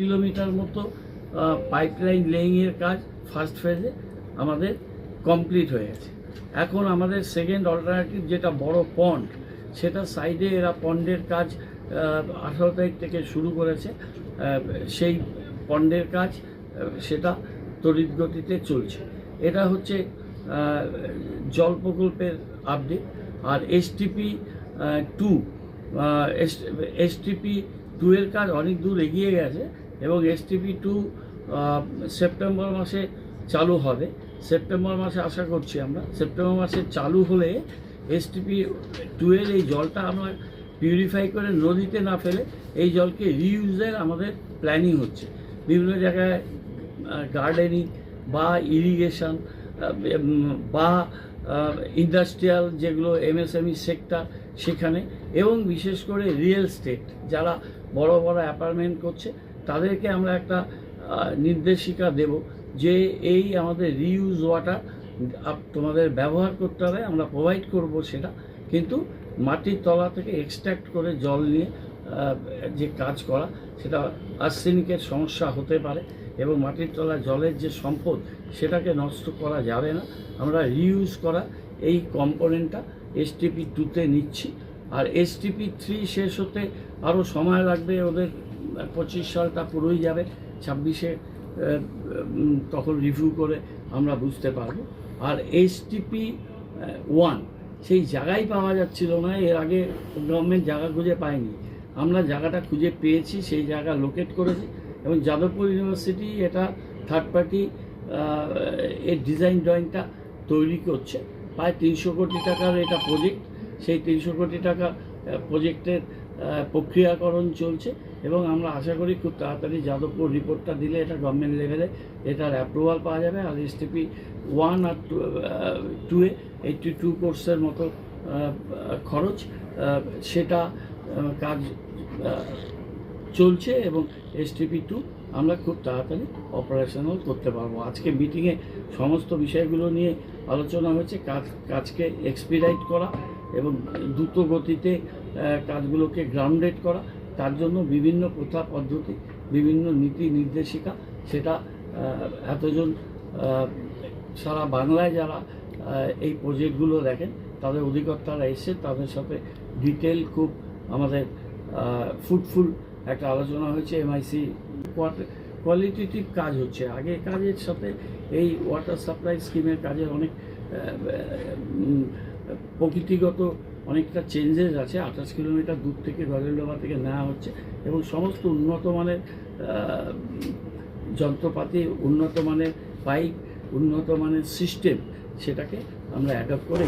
Kilometre মতো pipeline লেইংয়ের কাজ first ফেজে আমাদের কমপ্লিট হয়ে গেছে। এখন আমাদের সেকেন্ড অল্টারনেটিভ যেটা বড় পন্ড সেটা সাইডে এরা পন্ডের কাজ আঠারো তারিখ থেকে শুরু করেছে। সেই পন্ডের কাজ সেটা তড়িৎ গতিতে চলছে। এটা হচ্ছে জল প্রকল্পের আপডেট আর এসটিপি টু এসটিপি টু এর কাজ অনেক দূর এগিয়ে গেছে। এবং এসটিপি টু সেপ্টেম্বর মাসে চালু হবে। সেপ্টেম্বর মাসে আশা করছি আমরা। সেপ্টেম্বর মাসে চালু হলে এসটিপি টু এর এই জলটা আমরা পিউরিফাই করে নদীতে না ফেলে এই জলকে রিইউজের আমাদের প্ল্যানিং হচ্ছে। বিভিন্ন জায়গায় গার্ডেনিং বা ইরিগেশন বা ইন্ডাস্ট্রিয়াল যেগুলো এমএসএমই সেক্টর সেখানে এবং বিশেষ করে রিয়েল স্টেট যারা বড় বড় অ্যাপার্টমেন্ট করছে তাদেরকে আমরা একটা নির্দেশিকা দেব যে এই আমাদের রিউজ ওয়াটার তোমাদের ব্যবহার করতে হবে, আমরা প্রোভাইড করব সেটা। কিন্তু মাটির তলা থেকে এক্সট্রাক্ট করে জল নিয়ে যে কাজ করা, সেটা আর্সেনিকের সমস্যা হতে পারে এবং মাটির তলা জলের যে সম্পদ, সেটাকে নষ্ট করা যাবে না। আমরা রিউজ করা এই কম্পোনেন্টটা এসটিপি টুতে নিচ্ছি। আর এসটিপি থ্রি শেষ হতে আরও সময় লাগবে ওদের পঁচিশ সালটা পুরোই যাবে, ছাব্বিশে তখন রিভিউ করে আমরা বুঝতে পারব। আর এসটিপি ওয়ান সেই জায়গাই পাওয়া যাচ্ছিল না, এর আগে গভর্নমেন্ট জায়গা খুঁজে পায়নি। আমরা জায়গাটা খুঁজে পেয়েছি, সেই জায়গা লোকেট করেছি এবং যাদবপুর ইউনিভার্সিটি এটা থার্ড পার্টি এর ডিজাইন ড্রয়িংটা তৈরি করছে। প্রায় তিনশো কোটি টাকার এটা প্রজেক্ট সেই তিনশো কোটি টাকা প্রজেক্টের প্রক্রিয়াকরণ চলছে এবং আমরা আশা করি খুব তাড়াতাড়ি যাদবপুর রিপোর্টটা দিলে এটা গভর্নমেন্ট লেভেলে এটার অ্যাপ্রুভাল পাওয়া যাবে আর এসটিপি ওয়ান আর টুয়ে এইটটি টু কোর্সের মতো খরচ সেটা কাজ চলছে এবং এসটিপি টু আমরা খুব তাড়াতাড়ি অপারেশনাল করতে পারব। আজকে মিটিংয়ে সমস্ত বিষয়গুলো নিয়ে আলোচনা হয়েছে, কাজ, কাজকে এক্সপিরাইট করা এবং দ্রুত গতিতে কাজগুলোকে গ্রাউন্ডেড করা, তার জন্য বিভিন্ন প্রথা পদ্ধতি, বিভিন্ন নীতি নির্দেশিকা, সেটা এতজন সারা বাংলায় যারা এই প্রজেক্টগুলো দেখেন, তাদের অধিকর্তারা এসে তাদের সাথে ডিটেল খুব আমাদের ফুটফুল একটা আলোচনা হয়েছে এমআইসি কোয়ালিটিটিভ কাজ হচ্ছে। আগে কাজের সাথে এই ওয়াটার সাপ্লাই স্কিমের কাজের অনেক প্রকৃতিগত অনেকটা চেঞ্জেস আছে, আঠাশ কিলোমিটার দূর থেকে গজলডোবা থেকে নেওয়া হচ্ছে এবং সমস্ত উন্নত মানের যন্ত্রপাতি, উন্নত মানের পাইপ উন্নত মানের সিস্টেম সেটাকে আমরা অ্যাডপ্ট করে।